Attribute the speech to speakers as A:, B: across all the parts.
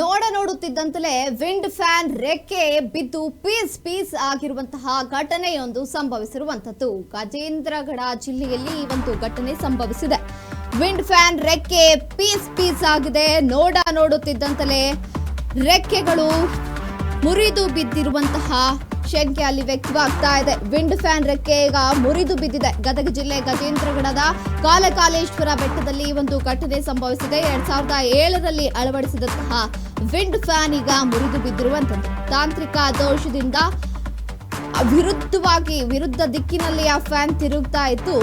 A: ನೋಡ ನೋಡುತ್ತಿದ್ದಂತಲೇ wind fan ರೆಕ್ಕೆ ಬಿದ್ದು ಪೀಸ್ ಪೀಸ್ ಆಗಿರುವಂತಹ ಘಟನೆಯೊಂದು ಸಂಭವಿಸಿರುವಂತದ್ದು ಗಜೇಂದ್ರಗಡ ಜಿಲ್ಲೆಯಲ್ಲಿ ಈ ಒಂದು ಘಟನೆ ಸಂಭವಿಸಿದೆ. ವಿಂಡ್ ಫ್ಯಾನ್ ರೆಕ್ಕೆ ಪೀಸ್ ಪೀಸ್ ಆಗಿದೆ. ನೋಡ ನೋಡುತ್ತಿದ್ದಂತಲೇ ರೆಕ್ಕೆಗಳು ಮುರಿದು ಬಿದ್ದಿರುವಂತಹ ಶಂಕೆ ಅಲ್ಲಿ ವ್ಯಕ್ತವಾಗ್ತಾ ಇದೆ. ವಿಂಡ್ ಫ್ಯಾನ್ ರೆಕ್ಕೆ ಈಗ ಮುರಿದು ಬಿದ್ದಿದೆ. ಗದಗ ಜಿಲ್ಲೆ ಗಜೇಂದ್ರಗಡದ ಕಾಲಕಾಲೇಶ್ವರ ಬೆಟ್ಟದಲ್ಲಿ ಒಂದು ಘಟನೆ ಸಂಭವಿಸಿದೆ. ಎರಡ್ ಸಾವಿರದ ಏಳರಲ್ಲಿ ಅಳವಡಿಸಿದಂತಹ ವಿಂಡ್ ಫ್ಯಾನ್ ಈಗ ಮುರಿದು ಬಿದ್ದಿರುವಂತದ್ದು ತಾಂತ್ರಿಕ ದೋಷದಿಂದ ವಿರುದ್ಧವಾಗಿ, ವಿರುದ್ಧ ದಿಕ್ಕಿನಲ್ಲಿ ಆ ಫ್ಯಾನ್ ತಿರುಗ್ತಾ ಇತ್ತು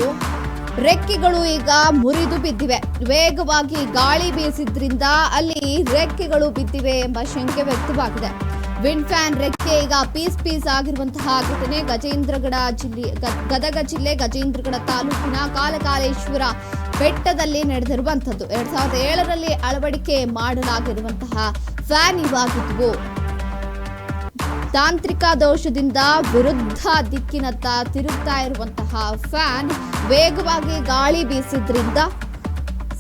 A: ರೆಕ್ಕೆಗಳು ಈಗ ಮುರಿದು ಬಿದ್ದಿವೆ. ವೇಗವಾಗಿ ಗಾಳಿ ಬೀಸಿದ್ರಿಂದ ಅಲ್ಲಿ ರೆಕ್ಕೆಗಳು ಬಿದ್ದಿವೆ ಎಂಬ ಶಂಕೆ ವ್ಯಕ್ತವಾಗಿದೆ. ವಿಂಡ್ ಫ್ಯಾನ್ ರೆಕ್ಕೆ, ಈಗ ಪೀಸ್ ಪೀಸ್ ಆಗಿರುವಂತಹ ಘಟನೆ. ಗಜೇಂದ್ರಗಡ ಜಿಲ್ಲೆ ಗದಗ ಜಿಲ್ಲೆ, ಗಜೇಂದ್ರಗಡ ತಾಲೂಕಿನ ಕಾಲಕಾಲೇಶ್ವರ ಬೆಟ್ಟದಲ್ಲಿ ನಡೆದಿರುವಂತದ್ದು ಎರಡ್ ಸಾವಿರದ ಏಳರಲ್ಲಿ ಅಳವಡಿಕೆ ಮಾಡಲಾಗಿರುವಂತಹ ಫ್ಯಾನ್ ಇವಾಗಿದ್ವು. ತಾಂತ್ರಿಕ ದೋಷದಿಂದ ವಿರುದ್ಧ ದಿಕ್ಕಿನತ್ತ ತಿರುಗ್ತಾ ಇರುವಂತಹ ಫ್ಯಾನ್ ವೇಗವಾಗಿ ಗಾಳಿ ಬೀಸಿದ್ರಿಂದ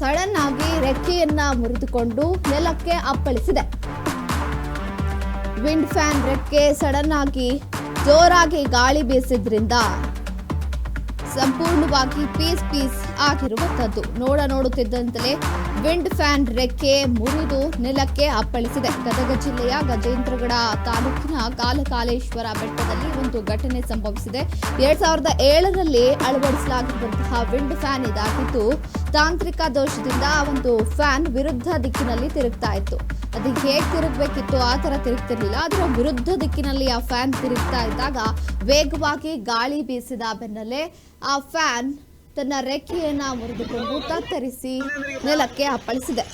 A: ಸಡನ್ ಆಗಿ ರೆಕ್ಕೆಯನ್ನ ಮುರಿದುಕೊಂಡು ನೆಲಕ್ಕೆ ಅಪ್ಪಳಿಸಿದೆ. ವಿಂಡ್ ಫ್ಯಾನ್ ರೆಕ್ಕೆ ಸಡನ್ ಆಗಿ ಜೋರಾಗಿ ಗಾಳಿ ಬೀಸಿದ್ರಿಂದ ಸಂಪೂರ್ಣವಾಗಿ ಪೀಸ್ ಪೀಸ್ ಆಗಿರುವಂಥದ್ದು. ನೋಡ ನೋಡುತ್ತಿದ್ದಂತಲೇ ವಿಂಡ್ ಫ್ಯಾನ್ ರೆಕ್ಕೆ ಮುರಿದು ನೆಲಕ್ಕೆ ಅಪ್ಪಳಿಸಿದೆ. ಗದಗ ಜಿಲ್ಲೆಯ ಗಜೇಂದ್ರಗಡ ತಾಲೂಕಿನ ಕಾಲಕಾಲೇಶ್ವರ ಬೆಟ್ಟದಲ್ಲಿ ಒಂದು ಘಟನೆ ಸಂಭವಿಸಿದೆ. ಎರಡ್ ಸಾವಿರದ ಏಳರಲ್ಲಿ ಅಳವಡಿಸಲಾಗಿರುವಂತಹ ವಿಂಡ್ ಫ್ಯಾನ್ ಇದಾಗಿದ್ದು, ತಾಂತ್ರಿಕ ದೋಷದಿಂದ ಒಂದು ಫ್ಯಾನ್ ವಿರುದ್ಧ ದಿಕ್ಕಿನಲ್ಲಿ ತಿರುಗ್ತಾ ಇತ್ತು. ಅದು ಹೇಗೆ ತಿರುಗಬೇಕಿತ್ತು, ಆ ಥರ ತಿರುಗ್ತಿರ್ಲಿಲ್ಲ. ಅದರ ವಿರುದ್ಧ ದಿಕ್ಕಿನಲ್ಲಿ ಆ ಫ್ಯಾನ್ ತಿರುಗ್ತಾ ಇದ್ದಾಗ ವೇಗವಾಗಿ ಗಾಳಿ ಬೀಸಿದ ಬೆನ್ನಲ್ಲೇ ಆ ಫ್ಯಾನ್ ತನ್ನ ರೆಕ್ಕೆಯನ್ನ ಮುರಿದುಕೊಂಡು ತತ್ತರಿಸಿ ನೆಲಕ್ಕೆ ಅಪ್ಪಳಿಸಿದೆ.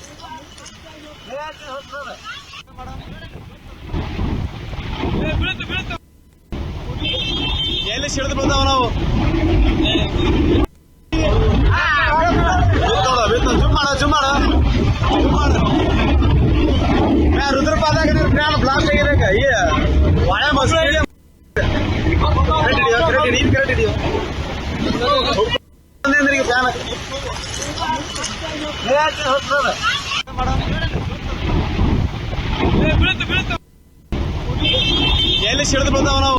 B: ನೀನ್ ಹಿಡಿಯೋ ಫ್ಯಾನ್ ಎಲ್ಲಿ ಸಿಡಿದು ಬಂದವ ನಾವು